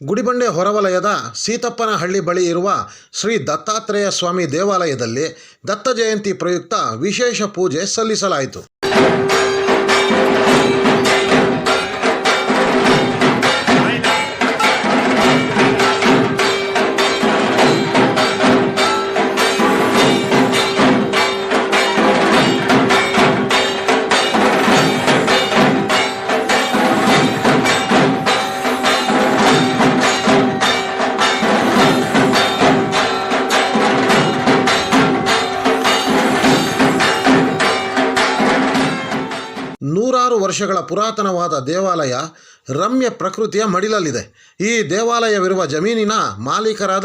ಗುಡಿಬಂಡೆ ಹೊರವಲಯದ ಸೀತಪ್ಪನಹಳ್ಳಿ ಬಳಿ ಇರುವ ಶ್ರೀ ದತ್ತಾತ್ರೇಯ ಸ್ವಾಮಿ ದೇವಾಲಯದಲ್ಲಿ ದತ್ತ ಜಯಂತಿ ಪ್ರಯುಕ್ತ ವಿಶೇಷ ಪೂಜೆ ಸಲ್ಲಿಸಲಾಯಿತು. ನೂರಾರು ವರ್ಷಗಳ ಪುರಾತನವಾದ ದೇವಾಲಯ ರಮ್ಯ ಪ್ರಕೃತಿಯ ಮಡಿಲಲ್ಲಿದೆ. ಈ ದೇವಾಲಯವಿರುವ ಜಮೀನಿನ ಮಾಲೀಕರಾದ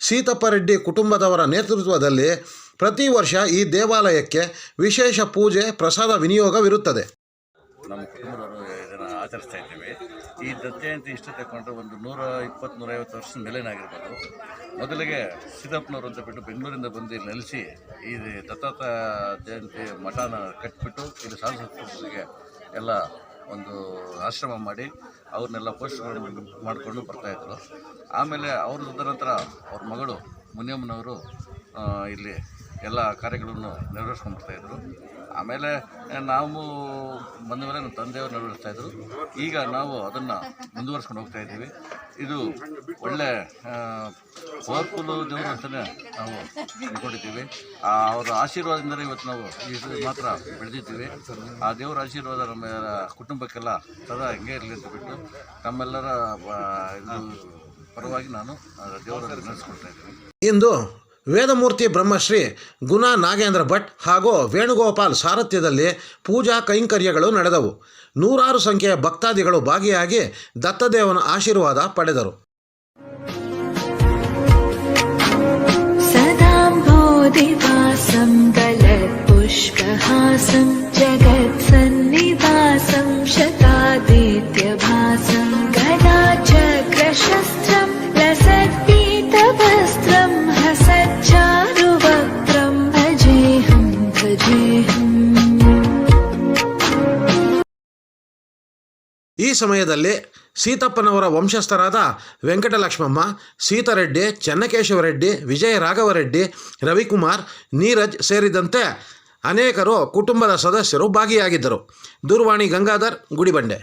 ಸೀತಪ್ಪರೆಡ್ಡಿ ಕುಟುಂಬದವರ ನೇತೃತ್ವದಲ್ಲಿ ಪ್ರತಿ ವರ್ಷ ಈ ದೇವಾಲಯಕ್ಕೆ ವಿಶೇಷ ಪೂಜೆ, ಪ್ರಸಾದ ವಿನಿಯೋಗವಿರುತ್ತದೆ. ನಮ್ಮ ಆಚರಿಸ್ತಾ ಇದ್ದೀವಿ. ಈ ದತ್ತ ಜಯಂತಿ ಇಷ್ಟ ತಗೊಂಡ್ರೆ ಒಂದು ನೂರ ಇಪ್ಪತ್ತು ನೂರೈವತ್ತು ವರ್ಷದ ಮೇಲೇನಾಗಿರ್ಬೋದು ಮೊದಲಿಗೆ ಸಿದ್ದಪ್ಪನವರು ಅಂತ ಬಿಟ್ಟು ಬೆಂಗಳೂರಿಂದ ಬಂದು ಇಲ್ಲಿ ನೆಲೆಸಿ ಈ ದತ್ತಾತ ಜಯಂತಿ ಮಠನ ಕಟ್ಟಿಬಿಟ್ಟು ಇಲ್ಲಿ ಸಾಂಸ್ಕೃತಿಕ ಎಲ್ಲ ಒಂದು ಆಶ್ರಮ ಮಾಡಿ ಅವ್ರನ್ನೆಲ್ಲ ಪೋಷಣೆ ಮಾಡಿಕೊಂಡು ಬರ್ತಾಯಿದ್ರು ಆಮೇಲೆ ಅವ್ರ ನಂತರ ಅವ್ರ ಮಗಳು ಮುನಿಯಮ್ಮನವರು ಇಲ್ಲಿ ಎಲ್ಲ ಕಾರ್ಯಗಳನ್ನು ನೆರವೇರಿಸ್ಕೊಂಡು ಇದ್ದರು ಆಮೇಲೆ ನಾವು ಬಂದ ಮೇಲೆ ನಮ್ಮ ತಂದೆಯವರು ನೆರವೇರಿಸ್ತಾಯಿದ್ರು ಈಗ ನಾವು ಅದನ್ನು ಮುಂದುವರ್ಸ್ಕೊಂಡು ಹೋಗ್ತಾ ಇದ್ದೀವಿ. ಇದು ಒಳ್ಳೆ ಪವರ್ಫುಲ್ ದೇವರು ಅಂತಲೇ ನಾವು ಅಂದ್ಕೊಂಡಿದ್ದೀವಿ ಅವರ ಆಶೀರ್ವಾದದಿಂದ ಇವತ್ತು ನಾವು ಈ ಮಾತ್ರ ಬೆಳೆದಿದ್ದೀವಿ. ಆ ದೇವರ ಆಶೀರ್ವಾದ ನಮ್ಮ ಕುಟುಂಬಕ್ಕೆಲ್ಲ ಸದಾ ಹಿಂಗೆ ಇರಲಿ ಅಂತ ಬಿಟ್ಟು ನಮ್ಮೆಲ್ಲರ ಇದು ಪರವಾಗಿ ನಾನು ದೇವರಲ್ಲಿ ನಡೆಸ್ಕೊಳ್ತಾ ಇದ್ದೀನಿ. ಇಂದು ವೇದಮೂರ್ತಿ ಬ್ರಹ್ಮಶ್ರೀ ಗುಣ ನಾಗೇಂದ್ರ ಭಟ್ ಹಾಗೂ ವೇಣುಗೋಪಾಲ್ ಸಾರಥ್ಯದಲ್ಲಿ ಪೂಜಾ ಕೈಂಕರ್ಯಗಳು ನಡೆದವು. ನೂರಾರು ಸಂಖ್ಯೆಯ ಭಕ್ತಾದಿಗಳು ಭಾಗಿಯಾಗಿ ದತ್ತದೇವನ ಆಶೀರ್ವಾದ ಪಡೆದರು. ಈ ಸಮಯದಲ್ಲಿ ಸೀತಪ್ಪನವರ ವಂಶಸ್ಥರಾದ ವೆಂಕಟಲಕ್ಷ್ಮಮ್ಮ, ಸೀತಾರೆಡ್ಡಿ, ಚೆನ್ನಕೇಶವರೆಡ್ಡಿ ವಿಜಯ ರಾಘವರೆಡ್ಡಿ ರವಿಕುಮಾರ್, ನೀರಜ್ ಸೇರಿದಂತೆ ಅನೇಕರು ಕುಟುಂಬದ ಸದಸ್ಯರು ಭಾಗಿಯಾಗಿದ್ದರು. ದೂರವಾಣಿ ಗಂಗಾಧರ್, ಗುಡಿಬಂಡೆ.